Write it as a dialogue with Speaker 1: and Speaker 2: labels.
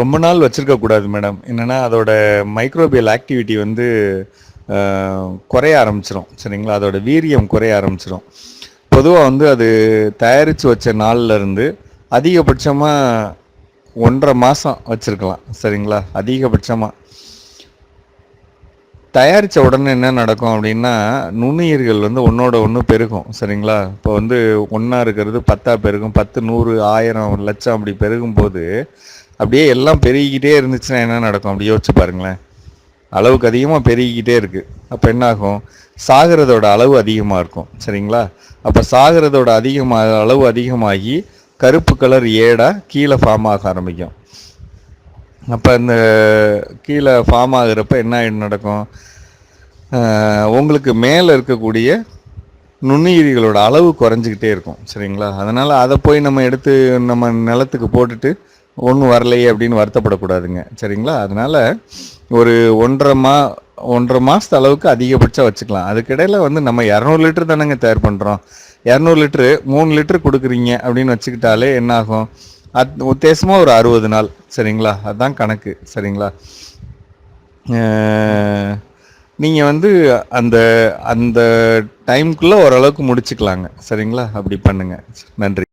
Speaker 1: ரொம்ப நாள் வச்சுருக்கக்கூடாது மேடம் என்னென்னா அதோட மைக்ரோபியல் ஆக்டிவிட்டி வந்து குறைய ஆரம்பிச்சிடும் சரிங்களா? அதோட வீரியம் குறைய ஆரம்பிச்சிடும் பொதுவாக வந்து அது தயாரித்து வச்ச நாள்லேருந்து அதிகபட்சமாக ஒன்றரை மாதம் வச்சுருக்கலாம். சரிங்களா? அதிகபட்சமாக தயாரித்த உடனே என்ன நடக்கும் அப்படின்னா நுண்ணுயிர்கள் வந்து ஒன்றோட ஒன்று பெருகும் சரிங்களா? இப்போ வந்து ஒன்றா இருக்கிறது பத்தாக பெருகும் பத்து நூறு ஆயிரம் லட்சம் அப்படி பெருகும் போது அப்படியே எல்லாம் பெருகிக்கிட்டே இருந்துச்சுன்னா என்ன நடக்கும்? அப்படி யோசிச்சு பாருங்களேன். அளவுக்கு அதிகமாக பெருகிக்கிட்டே இருக்குது அப்போ என்ன ஆகும் சாகிறதோட அளவு அதிகமாக இருக்கும் சரிங்களா? அப்போ சாகிறதோட அதிகமாக அளவு அதிகமாகி கருப்பு கலர் ஏடாக கீழே ஃபார்ம் ஆக ஆரம்பிக்கும். அப்போ இந்த கீழே ஃபார்ம் ஆகுறப்ப என்ன நடக்கும்? உங்களுக்கு மேலே இருக்கக்கூடிய நுண்ணுயிரிகளோட அளவு குறைஞ்சிக்கிட்டே இருக்கும் சரிங்களா? அதனால் அதை போய் நம்ம எடுத்து நம்ம நிலத்துக்கு போட்டுட்டு ஒன்றும் வரலையே அப்படின்னு வருத்தப்படக்கூடாதுங்க சரிங்களா? அதனால் ஒரு ஒன்றரை மா ஒன்றரை மாதத்து அளவுக்கு அதிகபட்சம் வச்சுக்கலாம். அதுக்கிடையில் வந்து நம்ம இரநூறு லிட்டர் தானேங்க தயார் பண்ணுறோம் இரநூறு லிட்டரு மூணு லிட்டரு கொடுக்குறீங்க அப்படின்னு வச்சுக்கிட்டாலே என்ன ஆகும்? அத் உத்தேசமாக ஒரு அறுபது நாள் சரிங்களா? அதுதான் கணக்கு சரிங்களா? நீங்கள் வந்து அந்த அந்த டைம்குள்ளே ஓரளவுக்கு முடிச்சுக்கலாங்க சரிங்களா? அப்படி பண்ணுங்கள் நன்றி.